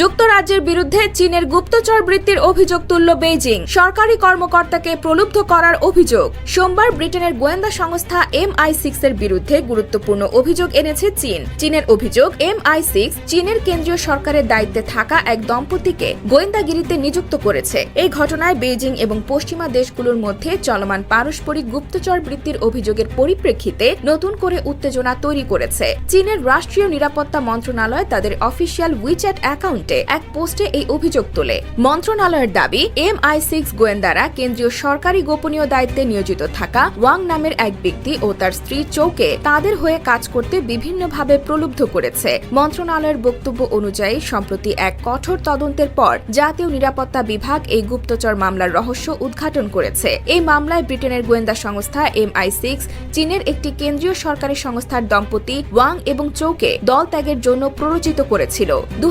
যুক্তরাজ্যের বিরুদ্ধে চীনের গুপ্তচর বৃত্তির অভিযোগ তুলল বেইজিং। সরকারি কর্মকর্তাকে প্রলুব্ধ করার অভিযোগ। সোমবার ব্রিটেনের গোয়েন্দা সংস্থা এম আই সিক্স এর বিরুদ্ধে গুরুত্বপূর্ণ অভিযোগ এনেছে চীন। চীনের অভিযোগ এম আই সিক্স চীনের কেন্দ্রীয় সরকারের দায়িত্বে থাকা এক দম্পতিকে গোয়েন্দাগিরিতে নিযুক্ত করেছে। এই ঘটনায় বেইজিং এবং পশ্চিমা দেশগুলোর মধ্যে চলমান পারস্পরিক গুপ্তচর বৃত্তির অভিযোগের পরিপ্রেক্ষিতে নতুন করে উত্তেজনা তৈরি করেছে। চীনের রাষ্ট্রীয় নিরাপত্তা মন্ত্রণালয় তাদের অফিসিয়াল উইচ্যাট অ্যাকাউন্টে এক পোস্টে এই অভিযোগ তোলে। মন্ত্রণালয়ের দাবি, এম আই সিক্স গোয়েন্দারা কেন্দ্রীয় সরকারি গোপনীয় দায়িত্বে নিয়োজিত থাকা ওয়াং নামের এক ব্যক্তি ও তার স্ত্রী চৌকে তাদের হয়ে কাজ করতে বিভিন্নভাবে প্রলুব্ধ করেছে। মন্ত্রণালয়ের বক্তব্য অনুযায়ী, সম্প্রতি এক কঠোর তদন্তের পর জাতীয় নিরাপত্তা বিভাগ এই গুপ্তচর মামলার রহস্য উদ্ঘাটন করেছে। এই মামলায় ব্রিটেনের গোয়েন্দা সংস্থা এম আই সিক্স, চীনের একটি কেন্দ্রীয় সরকারি সংস্থার দম্পতি ওয়াং এবং চৌকে দল ত্যাগের জন্য প্ররোচিত করেছিল। দু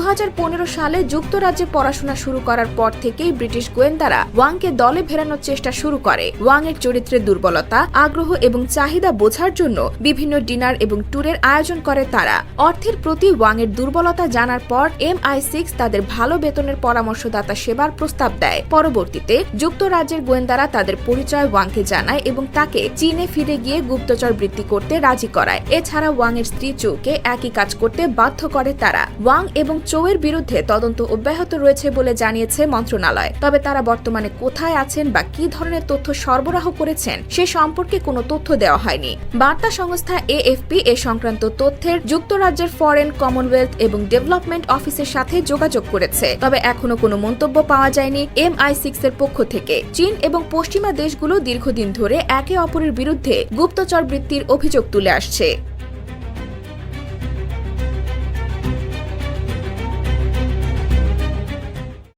সালে যুক্তরাজ্যে পড়াশোনা শুরু করার পর থেকেই ব্রিটিশ গোয়েন্দারা ওয়াংকে দলে ফেরানোর চেষ্টা শুরু করে। ওয়াং এর চরিত্রের দুর্বলতা, আগ্রহ এবং চাহিদা বোঝার জন্য বিভিন্ন ডিনার এবং ট্যুরের আয়োজন করে তারা। অর্থের প্রতি ওয়াং এর দুর্বলতা জানার পর এম আই সিক্স তাদের ভালো বেতনের পরামর্শদাতা সেবার প্রস্তাব দেয়। পরবর্তীতে যুক্তরাজ্যের গোয়েন্দারা তাদের পরিচয় ওয়াংকে জানায় এবং তাকে চীনে ফিরে গিয়ে গুপ্তচর বৃত্তি করতে রাজি করায়। এছাড়া ওয়াং এর স্ত্রী চৌকে একই কাজ করতে বাধ্য করে তারা। ওয়াং এবং চৌয়ের বিরুদ্ধে তদন্ত অব্যাহত রয়েছে বলে জানিয়েছে মন্ত্রণালয়। তবে তারা বর্তমানে কোথায় আছেন বা কি ধরনের তথ্য সরবরাহ করেছেন, সে সম্পর্কে কোনো তথ্য দেওয়া হয়নি। বার্তা সংস্থা এএফপি এ সংক্রান্ত তথ্যের যুক্তরাজ্যের ফরেন কমনওয়েলথ এবং ডেভেলপমেন্ট অফিসের সাথে যোগাযোগ করেছে। তবে এখনও কোনো মন্তব্য পাওয়া যায়নি এম আই সিক্স এর পক্ষ থেকে। চীন এবং পশ্চিমা দেশগুলো দীর্ঘদিন ধরে একে অপরের বিরুদ্ধে গুপ্তচর বৃত্তির অভিযোগ তুলে আসছে।